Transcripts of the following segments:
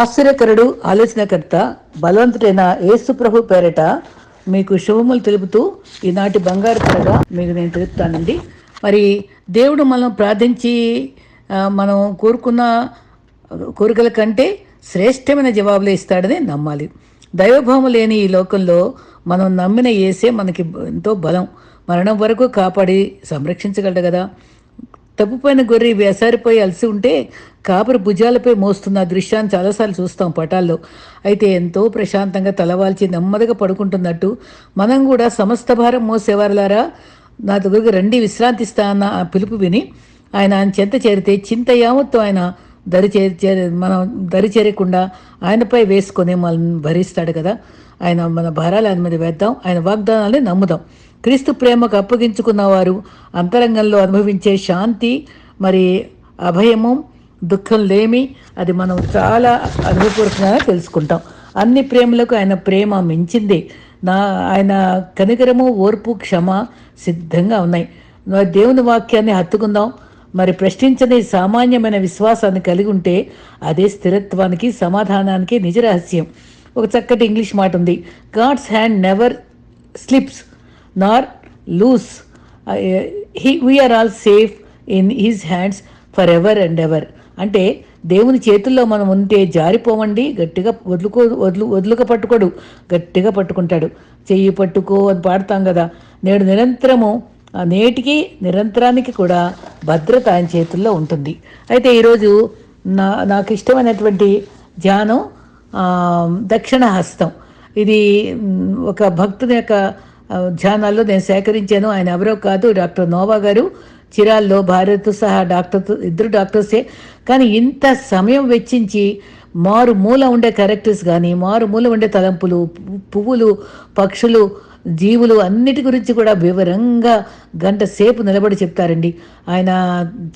ఆశ్చర్యకరుడు ఆలోచనకర్త బలవంతుడైన ఏసుప్రభు పేరట మీకు శుభములు తెలుపుతూ ఈనాటి బంగారు కథగా మీకు నేను తెలుపుతానండి. మరి దేవుడు మనం ప్రార్థించి మనం కోరుకున్న కోరికల కంటే శ్రేష్టమైన జవాబులు ఇస్తాడని నమ్మాలి. దైవభావం లేని ఈ లోకంలో మనం నమ్మిన ఏసే మనకి ఎంతో బలం. మరణం వరకు కాపాడి సంరక్షించగలడు కదా. తప్పుపోయిన గొర్రె వేసారిపోయి అలసి ఉంటే కాపరి భుజాలపై మోస్తున్న దృశ్యాన్ని చాలాసార్లు చూస్తాం పటాల్లో. అయితే ఎంతో ప్రశాంతంగా తలవాల్చి నెమ్మదిగా పడుకుంటున్నట్టు మనం కూడా సమస్త భారం మోసేవారులారా? నా దగ్గరకు రండి విశ్రాంతిస్తా అన్న ఆ పిలుపు విని ఆయన ఆయన చెంత చేరితే చింత యావత్తు ఆయన దరి చేరి మనం దరి చేరకుండా ఆయనపై వేసుకొని మనల్ని భరిస్తాడు కదా. ఆయన మన భారాలు ఆయన మీద వేద్దాం ఆయన వాగ్దానాలని నమ్ముదాం. క్రీస్తు ప్రేమకు అప్పగించుకున్న వారు అంతరంగంలో అనుభవించే శాంతి మరి అభయము దుఃఖం లేమి అది మనం చాలా అనుభవపూర్వకంగా తెలుసుకుంటాం. అన్ని ప్రేమలకు ఆయన ప్రేమ మించింది. నా ఆయన కనికరము ఓర్పు క్షమ సిద్ధంగా ఉన్నాయి. దేవుని వాక్యాన్ని హత్తుకుందాం. మరి ప్రశ్నించని సామాన్యమైన విశ్వాసాన్ని కలిగి ఉంటే అదే స్థిరత్వానికి సమాధానానికి నిజ రహస్యం. ఒక చక్కటి ఇంగ్లీష్ మాట ఉంది. God's hand never slips nor loose. He we are all safe in his hands for ever and ever. అంటే దేవుని చేతుల్లో మనం ఉంటే జారిపోవండి గట్టిగా వదులుకో వదులు వదులుక పట్టుకోడు గట్టిగా పట్టుకుంటాడు. చెయ్యి పట్టుకో అని పాడతాం కదా. నేడు నిరంతరము నేటికి నిరంతరానికి కూడా భద్రత ఆయన చేతుల్లో ఉంటుంది. అయితే ఈరోజు నా నాకు ఇష్టమైనటువంటి ధ్యానం దక్షిణ హస్తం. ఇది ఒక భక్తుని యొక్క ధ్యానాల్లో నేను సేకరించాను. ఆయన ఎవరో కాదు డాక్టర్ నోవా గారు. చిరాల్లో భార్యతో సహా డాక్టర్తో ఇద్దరు డాక్టర్సే. కానీ ఇంత సమయం వెచ్చించి మారు మూల ఉండే క్యారెక్టర్స్ కానీ మారు మూల ఉండే తలంపులు పు- పువ్వులు పక్షులు జీవులు అన్నిటి గురించి కూడా వివరంగా గంట సేపు నిలబడి చెప్తారండి. ఆయన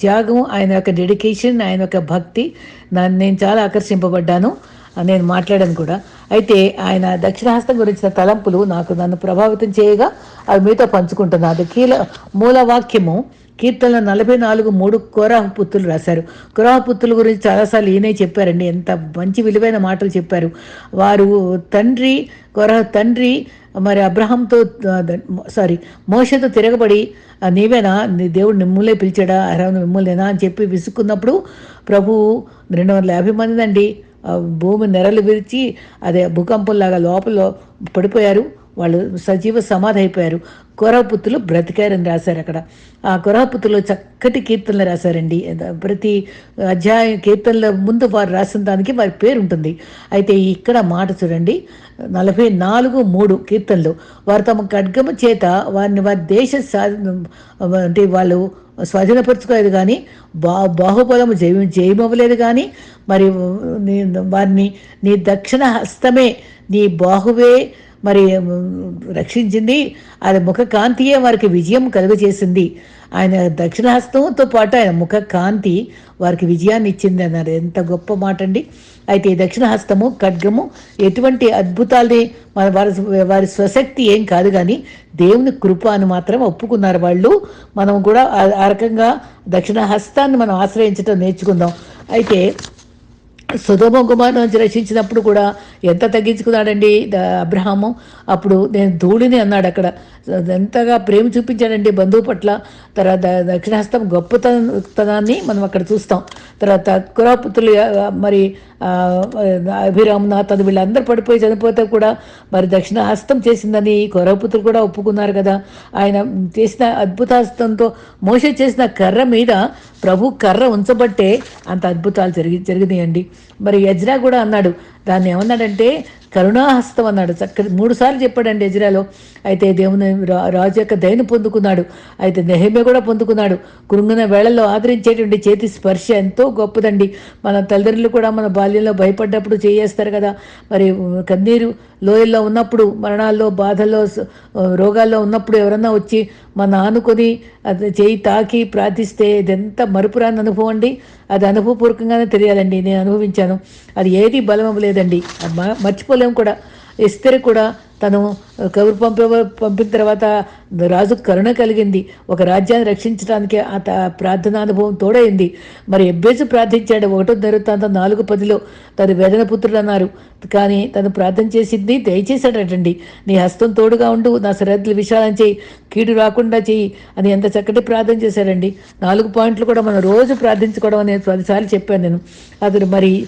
త్యాగం ఆయన యొక్క డెడికేషన్ ఆయన యొక్క భక్తి నన్ను నేను చాలా ఆకర్షింపబడ్డాను నేను మాట్లాడాను కూడా. అయితే ఆయన దక్షిణహస్తం గురించిన తలంపులు నాకు నన్ను ప్రభావితం చేయగా అవి మీతో పంచుకుంటున్నాను. అది కీల మూల వాక్యము. కీర్తనలో నలభై నాలుగు మూడు కోరాహపుత్తులు రాశారు. కోరాహపుత్తుల గురించి చాలాసార్లు ఈయనే చెప్పారండి. ఎంత మంచి విలువైన మాటలు చెప్పారు. వారు తండ్రి కోరాహ తండ్రి మరి అబ్రహంతో సారీ మోషతో తిరగబడి నీవేనా? నీ దేవుడు మిమ్మల్నే పిలిచాడా? అర్హం మిమ్మల్నేనా? అని చెప్పి విసుక్కున్నప్పుడు ప్రభు రెండు వందల యాభై మంది అండి భూమి నెరలు విరిచి అదే భూకంపంలాగా లోపల పడిపోయారు. వాళ్ళు సజీవ సమాధి అయిపోయారు కొరపుత్రులు బ్రతికారని రాశారు అక్కడ. ఆ కొరపుత్రులు చక్కటి కీర్తనలు రాశారండి. ప్రతి అధ్యాయ కీర్తనల ముందు వారు రాసిన దానికి వారి పేరు ఉంటుంది అయితే ఇక్కడ మాట చూడండి. నలభై నాలుగు మూడు కీర్తనలు. వారు తమ ఖడ్గము చేత వారిని వారి దేశ అంటే వాళ్ళు స్వాధీనపరచుకోలేదు కానీ బా బాహుబలము జయ జయమవ్వలేదు కానీ మరి వారిని నీ దక్షిణ హస్తమే నీ బాహువే మరి రక్షించింది. ఆయన ముఖ కాంతియే వారికి విజయం కలుగజేసింది. ఆయన దక్షిణహస్తంతో పాటు ఆయన ముఖ కాంతి వారికి విజయాన్ని ఇచ్చింది అన్నారు. ఎంత గొప్ప మాట అండి అయితే దక్షిణహస్తము ఖడ్గము ఎటువంటి అద్భుతాలని మన వారి వారి స్వశక్తి ఏం కాదు కానీ దేవుని కృప అని మాత్రం ఒప్పుకున్నారు వాళ్ళు. మనం కూడా ఆ- రకంగా దక్షిణ హస్తాన్ని మనం ఆశ్రయించడం నేర్చుకుందాం. అయితే సుధమ కుమార్ నుంచి రక్షించినప్పుడు కూడా ఎంత తగ్గించుకున్నాడండి ద- అబ్రహాము? అప్పుడు నేను ధూళిని అన్నాడు అక్కడ. ఎంతగా ప్రేమ చూపించాడండి బంధువు పట్ల. తర్వాత దక్షిణహస్తం గొప్పతనాన్ని మనం అక్కడ చూస్తాం. తర్వాత కురాపుతులు మరి అభిరామనాథ్ అది వీళ్ళందరూ పడిపోయి చనిపోతే కూడా మరి దక్షిణ హస్తం చేసిందని కురాపుతులు కూడా ఒప్పుకున్నారు కదా. ఆయన చేసిన అద్భుతాస్తంతో మోస చేసిన కర్ర మీద ప్రభు కర్ర ఉంచబట్టే అంత అద్భుతాలు జరిగి జరిగినాయండి. మరి యజ్రా కూడా అన్నాడు దాన్ని ఏమన్నాడంటే కరుణాహస్తం అన్నాడు చక్కటి మూడు సార్లు చెప్పాడండి యజ్రాలో. అయితే దేవుని రా- రాజు యొక్క దయను పొందుకున్నాడు. అయితే నెహమ్య కూడా పొందుకున్నాడు. కృంగిన వేళల్లో ఆదరించేటువంటి చేతి స్పర్శ ఎంతో గొప్పదండి. మన తల్లిదండ్రులు కూడా మన బాల్యంలో భయపడ్డప్పుడు చేయేస్తారు కదా. మరి కన్నీరు లోయల్లో ఉన్నప్పుడు మరణాల్లో బాధల్లో రోగాల్లో ఉన్నప్పుడు ఎవరన్నా వచ్చి మన ఆనుకొని అది చేయి తాకి ప్రార్థిస్తే ఇదెంత మరుపురాని అనుభవం అండి. అది అనుభవపూర్వకంగానే తెలియాలండి. నేను అనుభవించాను. అది ఏది బలం లేదండి అది మ- మర్చిపోలేము కూడా. ఎస్తేరు కూడా తను కబురు పంప పంపిన తర్వాత రాజు కరుణ కలిగింది. ఒక రాజ్యాన్ని రక్షించడానికి ఆ త- ప్రార్థనా అనుభవం తోడైంది. మరి ఎబ్బేసి ప్రార్థించాడు. ఒకటో జరుగుతాంత నాలుగు పదిలో తను వేదన పుత్రుడు అన్నారు. కానీ తను ప్రార్థన చేసింది దయచేశాడటండి. నీ హస్తం తోడుగా ఉండు నా సరిహద్దులు విశాలం చేయి కీడు రాకుండా చెయ్యి అని ఎంత చక్కటి ప్రార్థన చేశాడండి. నాలుగు పాయింట్లు కూడా మనం రోజు ప్రార్థించుకోవడం అనేది పదిసార్లు చెప్పాను నేను. అతను మరి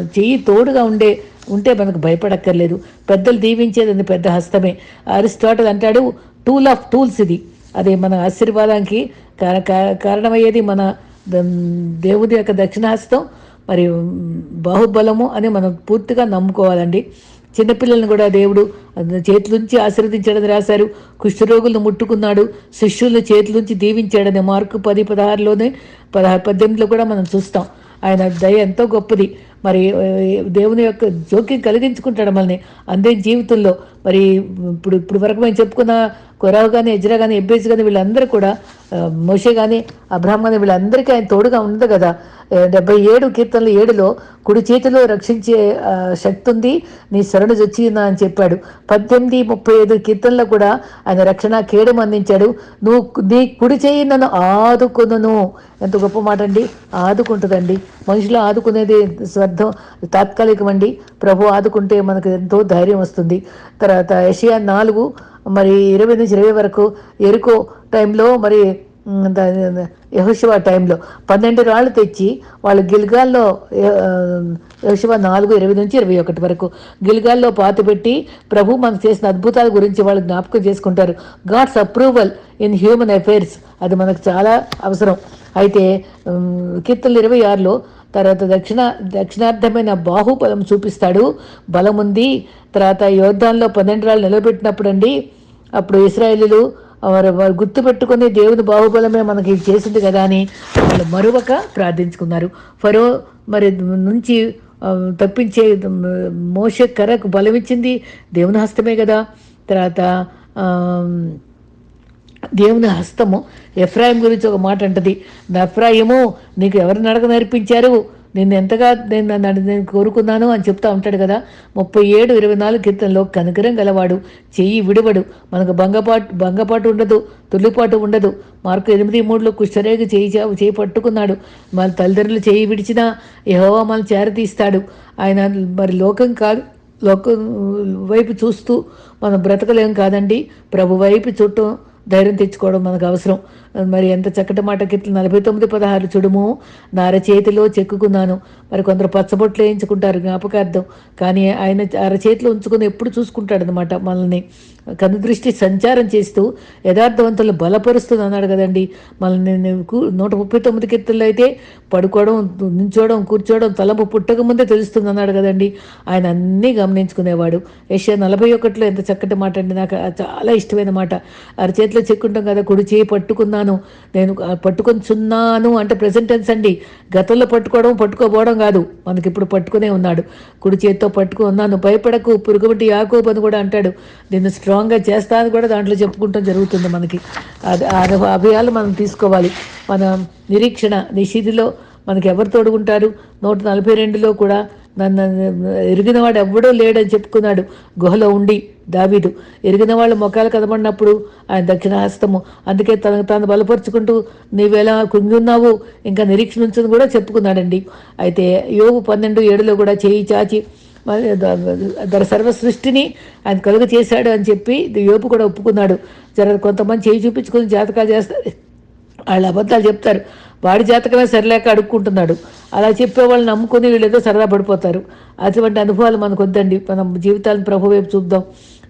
చెయ్యి తోడుగా ఉండే ఉంటే మనకు భయపడక్కర్లేదు. పెద్దలు దీవించేది పెద్ద హస్తమే. అరిస్టాటల్ అంటాడు టూల్ ఆఫ్ టూల్స్ ఇది. అదే మన ఆశీర్వాదానికి కార- కారణమయ్యేది మన దేవుడి దేవుని యొక్క దక్షిణహస్తం మరి బాహుబలము అని మనం పూర్తిగా నమ్ముకోవాలండి. చిన్నపిల్లల్ని కూడా దేవుడు చేతులుంచి ఆశీర్వదించాడని రాశారు. కుష్ఠరోగులను ముట్టుకున్నాడు. శిష్యులను చేతులుంచి దీవించాడని మార్కు పది పదహారులోనే పదహారు పద్దెనిమిదిలో కూడా మనం చూస్తాం. ఆయన దయ ఎంతో గొప్పది. మరి దేవుని యొక్క జోక్యం కలిగించుకుంటాడు మనల్ని అందే జీవితంలో. మరి ఇప్పుడు ఇప్పుడు వరకు మేము చెప్పుకున్న కొరావు కానీ ఎజ్రా కానీ ఎబ్బేసి కానీ వీళ్ళందరూ కూడా మోషే కానీ అబ్రహం కానీ వీళ్ళందరికీ ఆయన తోడుగా ఉంది కదా. డెబ్బై ఏడు కీర్తనలు ఏడులో కుడి చేతిలో రక్షించే శక్తి ఉంది నీ శరణు చొచ్చిందా అని చెప్పాడు. పద్దెనిమిది ముప్పై ఐదు కీర్తనలో కూడా ఆయన రక్షణ కేడం అందించాడు. నువ్వు నీ కుడి చేయి నన్ను ఆదుకును ఎంత గొప్ప మాట అండి ఆదుకుంటుందండి. మనుషులు ఆదుకునేది స్వార్థం తాత్కాలికం అండి ప్రభు ఆదుకుంటే మనకు ఎంతో ధైర్యం వస్తుంది. తర్వాత ఏషియా నాలుగు మరి ఇరవై నుంచి ఇరవై వరకు ఎరుకో టైంలో మరి యహోశివ టైంలో పన్నెండు రాళ్ళు తెచ్చి వాళ్ళు గిల్గాల్లో యహోశివ నాలుగు ఇరవై నుంచి ఇరవై ఒకటి వరకు గిల్గాల్లో పాతపెట్టి ప్రభు మనకు చేసిన అద్భుతాల గురించి వాళ్ళు జ్ఞాపకం చేసుకుంటారు. God's approval in human affairs. అది మనకు చాలా అవసరం. అయితే ఉమ్, కీర్తనలు ఇరవై ఆరులో తర్వాత దక్షిణ దక్షిణార్థమైన బాహుబలం చూపిస్తాడు. బలం ఉంది. తర్వాత యోర్ధాన్లో పన్నెండు రాళ్ళు నిలబెట్టినప్పుడు అండి అప్పుడు ఇస్రాయేలీలు వారు వారు గుర్తుపెట్టుకుని దేవుని బాహుబలమే మనకి చేసింది కదా అని వాళ్ళు మరొక ప్రార్థించుకున్నారు. ఫరో మరి నుంచి తప్పించే మోస కరకు బలం ఇచ్చింది దేవుని హస్తమే కదా. తర్వాత దేవుని హస్తము. ఎఫ్రాయిం గురించి ఒక మాట అంటది. ఎఫ్రాయిము నీకు ఎవరు నడక నేర్పించారు? నేను ఎంతగా నేను నన్ను నేను కోరుకున్నాను అని చెప్తా ఉంటాడు కదా. ముప్పై ఏడు ఇరవై నాలుగు కీర్తనలో కనుకరం గలవాడు చెయ్యి విడవడు. మనకు భంగపాటు భంగపాటు ఉండదు తుల్లిపాటు ఉండదు. మార్కు ఎనిమిది మూడులో కుష్ఠరేఖ చేయి చేయి పట్టుకున్నాడు. మన తల్లిదండ్రులు చేయి విడిచినా యెహోవా మన చేరతీస్తాడు ఆయన మరి లోకం కాదు లోకం వైపు చూస్తూ మనం బ్రతకలేం కాదండి. ప్రభు వైపు చుట్టూ ధైర్యం తెచ్చుకోవడం మనకు అవసరం. మరి ఎంత చక్కటి మాట కీర్తన నలభై తొమ్మిది పదహారు చూడుము. నా అరచేతిలో చెక్కుకున్నాను. మరి కొందరు పచ్చబొట్లు వేయించుకుంటారు జ్ఞాపకార్థం. కానీ ఆయన అరచేతిలో ఉంచుకుని ఎప్పుడు చూసుకుంటాడు అనమాట మనల్ని కనుదృష్టి సంచారం చేస్తూ యథార్థవంతులను బలపరుస్తుంది అన్నాడు కదండి. మనల్ని నేను నూట ముప్పై తొమ్మిది కీర్తనలు అయితే పడుకోవడం నుంచోవడం కూర్చోవడం తలపు పుట్టక ముందే తెలుస్తుంది అన్నాడు కదండి. ఆయన అన్నీ గమనించుకునేవాడు. ఏషియా నలభై ఒకటిలో ఎంత చక్కటి మాట అండి. నాకు చాలా ఇష్టమైన మాట. అరచేతిలో చెక్కుంటాం కదా కుడి చేయి పట్టుకున్నాను నేను పట్టుకొని చున్నాను అంటే ప్రజెంట్ టెన్స్ అండి. గతంలో పట్టుకోవడం పట్టుకోపోవడం కాదు. మనకి ఇప్పుడు పట్టుకునే ఉన్నాడు. కుడి చేతితో పట్టుకుని ఉన్నాను. భయపడకు పురుగుబట్టి యాకోబు అని కూడా అంటాడు. నిన్ను స్ట్రాంగ్గా చేస్తా అని కూడా దాంట్లో చెప్పుకుంటాం జరుగుతుంది మనకి. అది ఆ అభయాలు మనం తీసుకోవాలి. మన నిరీక్షణ నిషిధిలో మనకి ఎవరు తోడుకుంటారు నూట నలభై రెండులో కూడా నన్ను ఎరిగినవాడు ఎవ్వడూ లేడని చెప్పుకున్నాడు. గుహలో ఉండి దావీదు. ఎరిగిన వాళ్ళ ముఖాలు కనబడినప్పుడు ఆయన దక్షిణహస్తము అందుకే తనకు తాను బలపరుచుకుంటూ నీవెలా కుంగున్నావు ఇంకా నిరీక్షణ ఉంచని కూడా చెప్పుకున్నాడండి. అయితే యోగు పన్నెండు ఏడులో కూడా చేయి చాచి మరి సర్వ సృష్టిని ఆయన కలుగ చేశాడు అని చెప్పి యోపు కూడా ఒప్పుకున్నాడు. జర కొంతమంది చేయి చూపించుకుని జాతకాలు చేస్తారు. వాళ్ళు అబద్ధాలు చెప్తారు. వాడి జాతకమే సరిలేక అడుక్కుంటున్నాడు. అలా చెప్పే వాళ్ళని నమ్ముకుని వీళ్ళేదో సరదా పడిపోతారు. అటువంటి అనుభవాలు మనకు వద్దండి. మనం జీవితాలను ప్రభు వైపు చూద్దాం.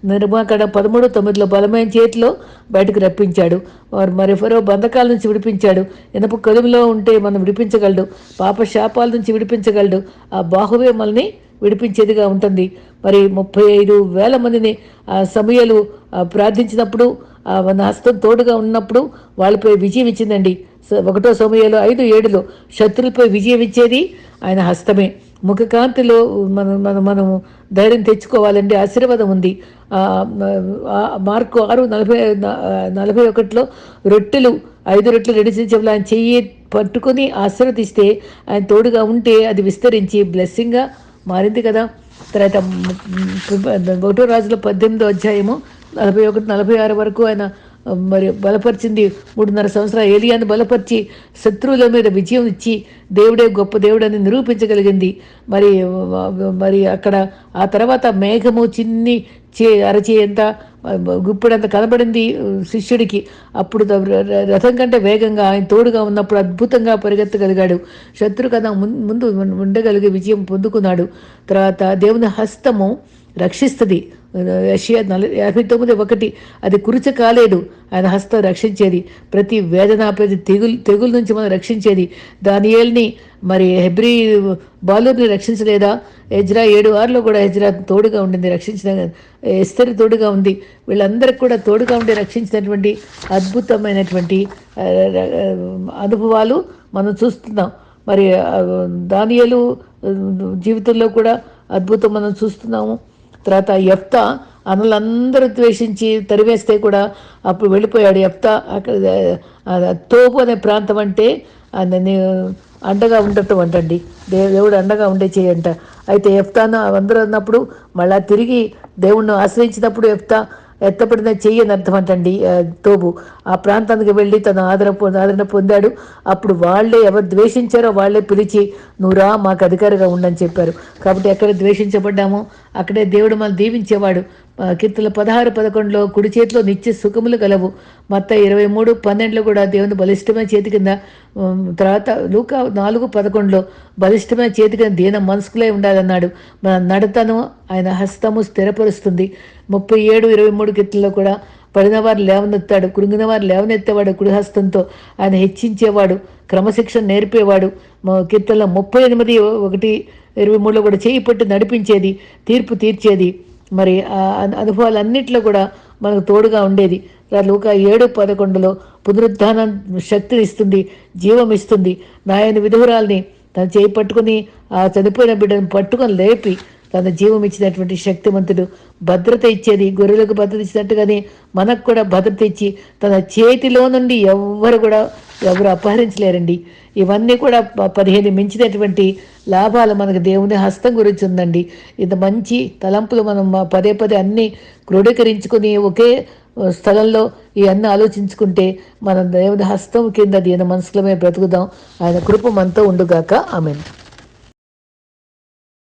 నిర్మాకడ పదమూడు తొమ్మిదిలో బలమైన చేతిలో బయటకు రప్పించాడు. వారు మరి బంధకాల నుంచి విడిపించాడు. ఇనప కలుగులో ఉంటే మనం విడిపించగలడు. పాప శాపాల నుంచి విడిపించగలడు. ఆ బాహువే మనల్ని విడిపించేదిగా ఉంటుంది. మరి ముప్పై ఐదు వేల మందిని ఆ సమయాలు ప్రార్థించినప్పుడు హస్తం తోడుగా ఉన్నప్పుడు వాళ్ళపై విజయం ఇచ్చిందండి. ఒకటో సమయాలు ఐదు ఏడులో శత్రులపై విజయం ఇచ్చేది ఆయన హస్తమే. ముఖకాంతిలో మనం మనం మనము ధైర్యం తెచ్చుకోవాలండి ఆశీర్వాదం ఉంది. మార్కు ఆరు నలభై నలభై ఒకటిలో రొట్టెలు ఐదు రొట్టెలు రెండు చెంచాలు ఆయన చెయ్యి పట్టుకొని ఆశీర్వదిస్తే ఆయన తోడుగా ఉంటే అది విస్తరించి బ్లెస్సింగ్గా మారింది కదా. తర్వాత ఒకటో రాజుల పద్దెనిమిదో అధ్యాయము నలభై ఒకటి నలభై ఆరు వరకు ఆయన మరి బలపరిచింది మూడున్నర సంవత్సరాలు ఏలియాను బలపరిచి శత్రువుల మీద విజయం ఇచ్చి దేవుడే గొప్ప దేవుడని నిరూపించగలిగింది. మరి మరి అక్కడ ఆ తర్వాత మేఘము చిన్ని చే అరచేయంత గుప్పిడంత కనబడింది శిష్యుడికి. అప్పుడు రథం కంటే వేగంగా ఆయన తోడుగా ఉన్నప్పుడు అద్భుతంగా పరిగెత్తగలిగాడు. శత్రు కథ ముందు ఉండగలిగే విజయం పొందుకున్నాడు. తర్వాత దేవుని హస్తము రక్షిస్తుంది. యషియా నల యాభై తొమ్మిది ఒకటి అది కురుచ కాలేదు. ఆయన హస్తం రక్షించేది. ప్రతి వేదన ప్రతి తెగులు తెగుల నుంచి మనం రక్షించేది. దానియేల్ని మరి హెబ్రి బాలుర్ని రక్షించలేదా? ఎజ్రా ఏడు ఆరులో కూడా ఎజ్రా తోడుగా ఉండింది రక్షించిన ఎస్తరి తోడుగా ఉంది. వీళ్ళందరికి కూడా తోడుగా ఉండి రక్షించినటువంటి అద్భుతమైనటువంటి అనుభవాలు మనం చూస్తున్నాం. మరి దానియలు జీవితంలో కూడా అద్భుతం మనం చూస్తున్నాము. తర్వాత ఎఫ్త అనులందరూ ద్వేషించి తరివేస్తే కూడా అప్పుడు వెళ్ళిపోయాడు ఎఫ్త అక్కడ తోపు అనే ప్రాంతం అంటే అండగా ఉండటం అంటండి. దేవుడు అండగా ఉండే చేయంట అయితే ఎఫ్తాను అందరూ అన్నప్పుడు మళ్ళా తిరిగి దేవుణ్ణి ఆశ్రయించినప్పుడు ఎఫ్తా ఎత్తపడిన చెయ్యని అర్థం అంటండి తోబు. ఆ ప్రాంతానికి వెళ్ళి తన ఆదరణ ఆదరణ పొందాడు. అప్పుడు వాళ్ళే ఎవరు ద్వేషించారో వాళ్ళే పిలిచి నువ్వు రా మాకు అధికారిగా ఉండని చెప్పారు. కాబట్టి ఎక్కడ ద్వేషించబడ్డామో. అక్కడే దేవుడు మనం దీవించేవాడు. కీర్తన పదహారు పదకొండులో కుడి చేతిలో నిత్య సుఖములు కలవు మొత్తం ఇరవై మూడు పన్నెండులో కూడా దేవుని బలిష్టమైన చేతి కింద తర్వాత లూక నాలుగు పదకొండులో బలిష్టమైన చేతి కింద దీన మనసుకులే ఉండాలన్నాడు. మన నడతను ఆయన హస్తము స్థిరపరుస్తుంది. ముప్పై ఏడు ఇరవై మూడు కీర్తనలో కూడా పడినవారు లేవనెత్తాడు. కురిగిన వారు లేవనెత్తేవాడు కుడిహస్తంతో ఆయన హెచ్చించేవాడు. క్రమశిక్షణ నేర్పేవాడు. కీర్తనలో ముప్పై ఎనిమిది ఒకటి ఇరవై మూడులో కూడా చేయి పట్టి నడిపించేది తీర్పు తీర్చేది. మరి ఆ అనుభవాలన్నింటిలో కూడా మనకు తోడుగా ఉండేది. లూక ఏడు పదకొండులో పునరుద్ధానం శక్తిని ఇస్తుంది జీవం ఇస్తుంది. నాయన విధురాల్ని తను చేయి పట్టుకుని ఆ చనిపోయిన బిడ్డను పట్టుకొని లేపి తన జీవం ఇచ్చినటువంటి శక్తివంతుడు భద్రత ఇచ్చేది గొర్రెలకు భద్రత ఇచ్చినట్టుగానే మనకు కూడా భద్రత ఇచ్చి తన చేతిలో నుండి ఎవ్వరు కూడా ఎవరు అపహరించలేరండి. ఇవన్నీ కూడా పదిహేను మించినటువంటి లాభాలు మనకు దేవుని హస్తం గురించి ఉందండి ఇంత మంచి తలంపులు మనం పదే పదే అన్ని క్రోడీకరించుకుని ఒకే స్థలంలో ఈ అన్ని ఆలోచించుకుంటే మనం దేవుని హస్తం కింద దీని మనసులమే బ్రతుకుదాం. ఆయన కృప మనతో ఉండుగాక. ఆమెను.